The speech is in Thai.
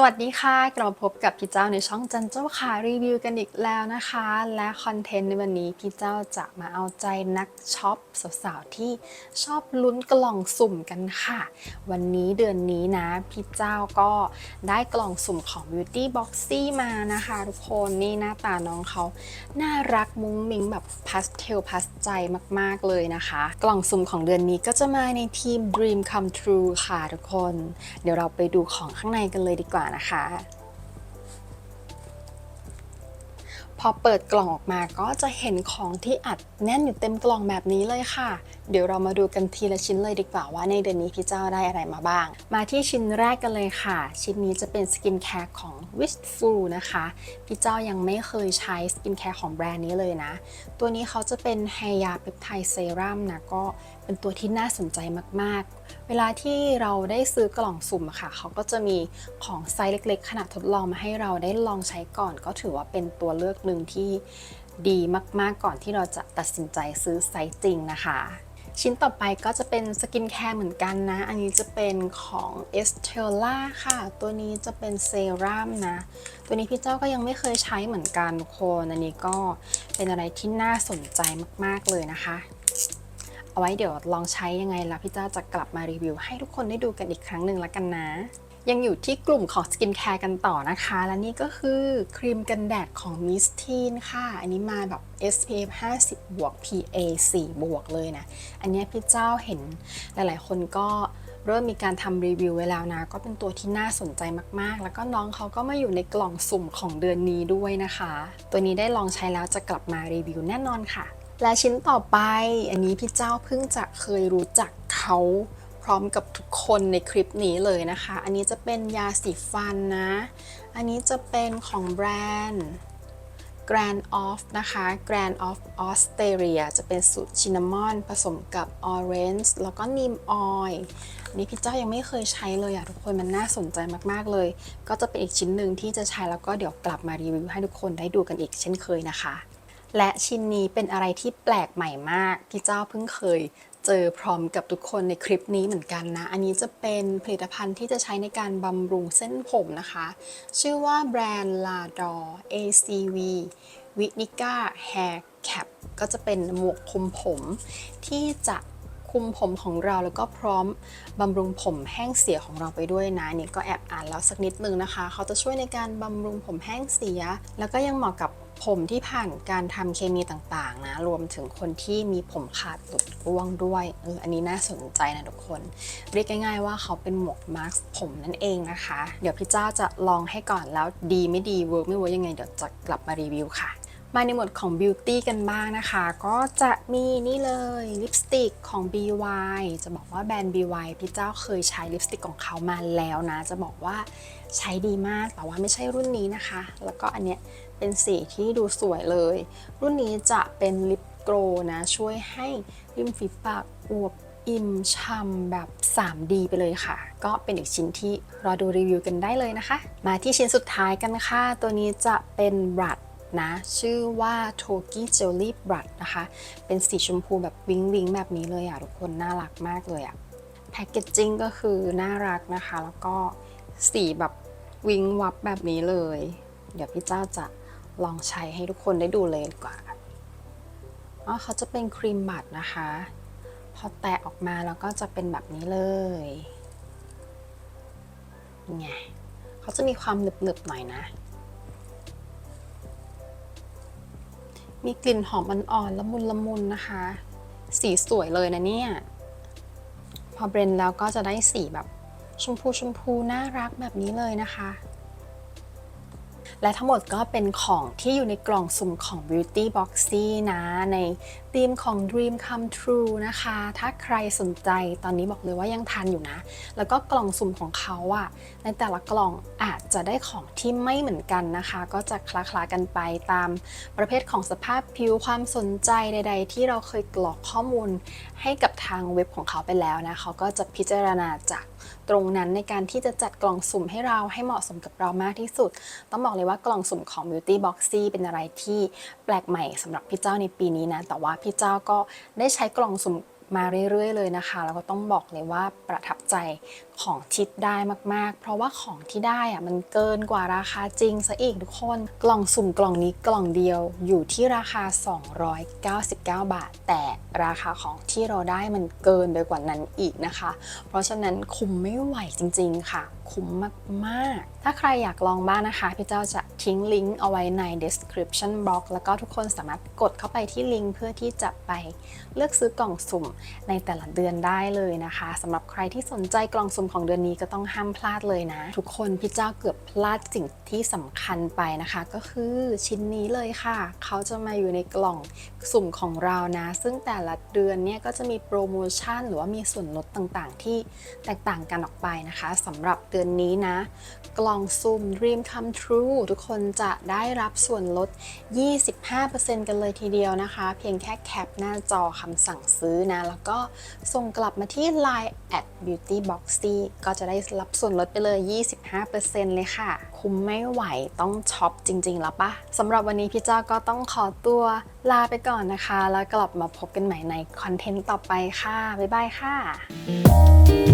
สวัสดีค่ะ กลับมาพบกับพี่เจ้าในช่องจันเจ้าค่ะรีวิวกันอีกแล้วนะคะ และคอนเทนต์ในวันนี้พี่เจ้าจะมาเอาใจนักช็อปสาวๆที่ชอบลุ้นกล่องสุ่มกันค่ะ วันนี้เดือนนี้นะพี่เจ้าก็ได้กล่องสุ่มของ Beauty Boxy มานะคะ ทุกคนนี่หน้าตาน้องเขาน่ารักมุ้งมิ้งแบบพาสเทลพาสใจมากๆเลยนะคะ กล่องสุ่มของเดือนนี้ก็จะมาในทีม Dream Come True ค่ะทุกคน เดี๋ยวเราไปดูของข้างในกันเลยดีกว่านะคะ พอเปิดกล่องออกมาก็จะเห็นของที่อัดแน่นอยู่เต็มกล่องแบบนี้เลยค่ะ เดี๋ยวเรามาดูกันทีละชิ้นเลยดีกว่าว่าในเดือนนี้พี่เจ้าได้อะไรมาบ้าง มาที่ชิ้นแรกกันเลยค่ะ ชิ้นนี้จะเป็นสกินแคร์ของ Wishful นะคะ พี่เจ้ายังไม่เคยใช้สกินแคร์ของแบรนด์นี้เลยนะ ตัวนี้เขาจะเป็นไฮยาเปปไทด์เซรั่มนะก็เป็นตัวที่น่าสนใจมากๆ เวลาที่เราได้ซื้อกล่องสุ่มอะค่ะ เขาก็จะมีของไซส์เล็ก ๆ ขนาดทดลองมาให้เราได้ลองใช้ก่อน ก็ถือว่าเป็นตัวเลือกหนึ่งที่ดีมากๆก่อนที่เราจะตัดสินใจซื้อไซส์จริงนะคะ ชิ้นต่อไปก็จะเป็นสกินแคร์เหมือนกันนะ อันนี้จะเป็นของ e s t e l l a ค่ะ ตัวนี้จะเป็นเซรั่มนะ ตัวนี้พี่เจ้าก็ยังไม่เคยใช้เหมือนกันทุกคน อันนี้ก็เป็นอะไรที่น่าสนใจมากๆเลยนะคะเอาไว้เดี๋ยวลองใช้ยังไงแล้วพี่เจ้าจะกลับมารีวิวให้ทุกคนได้ดูกันอีกครั้งหนึ่งล้วกันนะ ยังอยู่ที่กลุ่มของสกินแคร์กันต่อนะคะ และนี่ก็คือครีมกันแดดของ Miss Teen ค่ะ อันนี้มาแบบ SPF 50บวก PA 4 บวกเลยนะ อันนี้พี่เจ้าเห็นหลายๆ คนก็เริ่มมีการทำรีวิวไว้แล้วนะ ก็เป็นตัวที่น่าสนใจมากๆ แล้วก็น้องเขาก็มาอยู่ในกล่องสุ่มของเดือนนี้ด้วยนะคะ ตัวนี้ได้ลองใช้แล้วจะกลับมารีวิวแน่นอนค่ะ และชิ้นต่อไป อันนี้พี่เจ้าเพิ่งจะเคยรู้จักเขา ร้อมกับทุกคนในคลิปนี้เลยนะคะ อันนี้จะเป็นยาสีฟันนะ อันนี้จะเป็นของแบรนด์ Grand Off นะคะ Grand Off Australia จะเป็นสูตรชินนามอนผสมกับ Orange แล้วก็นีมออยอันนี้พี่เจ้ายังไม่เคยใช้เลยอะทุกคนมันน่าสนใจมากๆเลย ก็จะเป็นอีกชิ้นหนึ่งที่จะใช้แล้วก็เดี๋ยวกลับมารีวิวให้ทุกคนได้ดูกันอีกเช่นเคยนะคะ และชิ้นนี้เป็นอะไรที่แปลกใหม่มาก พี่เจ้าเพิ่งเคยเจอพร้อมกับทุกคนในคลิปนี้เหมือนกันนะ อันนี้จะเป็นผลิตภัณฑ์ที่จะใช้ในการบำรุงเส้นผมนะคะ ชื่อว่าแบรนด์ La d o r ACV v i n i c a Hair Cap ก็จะเป็นหมวกคุมผมที่จะคุมผมของเราแล้วก็พร้อมบำรุงผมแห้งเสียของเราไปด้วยนะนี่ก็แอบอ่านแล้วสักนิดนึงนะคะ เขาจะช่วยในการบำรุงผมแห้งเสีย แล้วก็ยังเหมาะกับ ผมที่ผ่านการทำเคมีต่างๆนะรวมถึงคนที่มีผมขาดหลุดร่วงด้วยเอออันนี้น่าสนใจนะทุกคน เรียกง่ายๆว่าเขาเป็นหมวกมาร์คผมนั่นเองนะคะ เดี๋ยวพี่เจ้าจะลองให้ก่อนแล้วดีไม่ดีเวิร์กไม่เวิร์กยังไงเดี๋ยวจะกลับมารีวิวค่ะมาในหมวดของ Beauty กันบ้างนะคะ ก็จะมีนี่เลยลิปสติกของ BY จะบอกว่าแบรนด์ BY พี่เจ้าเคยใช้ลิปสติกของเขามาแล้วนะ จะบอกว่าใช้ดีมากแต่ว่าไม่ใช่รุ่นนี้นะคะ แล้วก็อันเนี้ย เป็นสีที่ดูสวยเลย รุ่นนี้จะเป็นลิปโกลนะช่วยให้ริมฝีปากอวบอิ่มช่ำแบบ 3D ไปเลยค่ะ ก็เป็นอีกชิ้นที่รอดูรีวิวกันได้เลยนะคะ มาที่ชิ้นสุดท้ายกันค่ะ ตัวนี้จะเป็นบรัดนะชื่อว่า t o k i Jelly Brush นะคะ เป็นสีชมพูแบบวิงวิงแบบนี้เลยอะทุกคน น่ารักมากเลยอะแพคเกจจิ้งก็คือน่ารักนะคะ แล้วก็สีแบบวิงวับแบบนี้เลย เดี๋ยวพี่เจ้าจะ ลองใช้ให้ทุกคนได้ดูเลยดีกว่าอ๋อเขาจะเป็นครีมบัตนะคะ พอแตะออกมาแล้วก็จะเป็นแบบนี้เลยไงเขาจะมีความหนึบๆหน่อยนะ มีกลิ่นหอมอ่อนๆละมุนละมุนนะคะ สีสวยเลยนะเนี่ย พอเบรนแล้วก็จะได้สีแบบชมพูชมพูน่ารักแบบนี้เลยนะคะ และทั้งหมดก็เป็นของที่อยู่ในกล่องสุ่มของ Beauty Boxy นะ ในธีมของ Dream Come True นะคะ ถ้าใครสนใจตอนนี้บอกเลยว่ายังทันอยู่นะ แล้วก็กล่องสุ่มของเขาอะในแต่ละกล่องอาจจะได้ของที่ไม่เหมือนกันนะคะ ก็จะคล้าๆกันไปตามประเภทของสภาพผิวความสนใจใด ๆ ที่เราเคยกรอกข้อมูลให้กับทางเว็บของเขาไปแล้วนะเขาก็จะพิจารณาจากตรงนั้นในการที่จะจัดกล่องสุ่มให้เราให้เหมาะสมกับเรามากที่สุด ต้องบอกเลยว่ากล่องสุ่มของ Beauty Boxy เป็นอะไรที่แปลกใหม่สำหรับพี่เจ้าในปีนี้นะ แต่ว่าพี่เจ้าก็ได้ใช้กล่องสุ่มมาเรื่อยๆเลยนะคะ แล้วก็ต้องบอกเลยว่าประทับใจ ของทิปได้มากๆ เพราะว่าของที่ได้อะมันเกินกว่าราคาจริงซะอีกทุกคน กล่องสุ่มกล่องนี้กล่องเดียวอยู่ที่ราคา 299 บาท แต่ราคาของที่เราได้มันเกินไปกว่านั้นอีกนะคะ เพราะฉะนั้นคุ้มไม่ไหวจริง ๆ ค่ะ คุ้มมาก ๆ ถ้าใครอยากลองบ้างนะคะ พี่เจ้าจะทิ้งลิงก์เอาไว้ใน description box แล้วก็ทุกคนสามารถกดเข้าไปที่ลิงก์เพื่อที่จะไปเลือกซื้อกล่องสุ่มในแต่ละเดือนได้เลยนะคะสำหรับใครที่สนใจกล่องสุ่มของเดือนนี้ก็ต้องห้ามพลาดเลยนะ ทุกคนพี่เจ้าเกือบพลาดสิ่งที่สำคัญไปนะคะ ก็คือชิ้นนี้เลยค่ะ เขาจะมาอยู่ในกล่องสุ่มของเรานะ ซึ่งแต่ละเดือนเนี่ยก็จะมีโปรโมชั่น หรือว่ามีส่วนลดต่างๆ ที่แตกต่างกันออกไปนะคะสำหรับเดือนนี้นะ กล่องซุ่ม Dream Come True ทุกคนจะได้รับส่วนลด 25%กันเลยทีเดียวนะคะ เพียงแค่แคปหน้าจอคำสั่งซื้อนะ แล้วก็ส่งกลับมาที่ Line at beauty boxy ก็จะได้รับส่วนลดไปเลย 25%เลยค่ะ คุ้มไม่ไหวต้องช็อปจริง ๆ แล้วปะสำหรับวันนี้พี่เจ้าก็ต้องขอตัวลาไปก่อนนะคะ แล้วกลับมาพบกันใหม่ในคอนเทนต์ต่อไปค่ะ บ๊ายบายค่ะ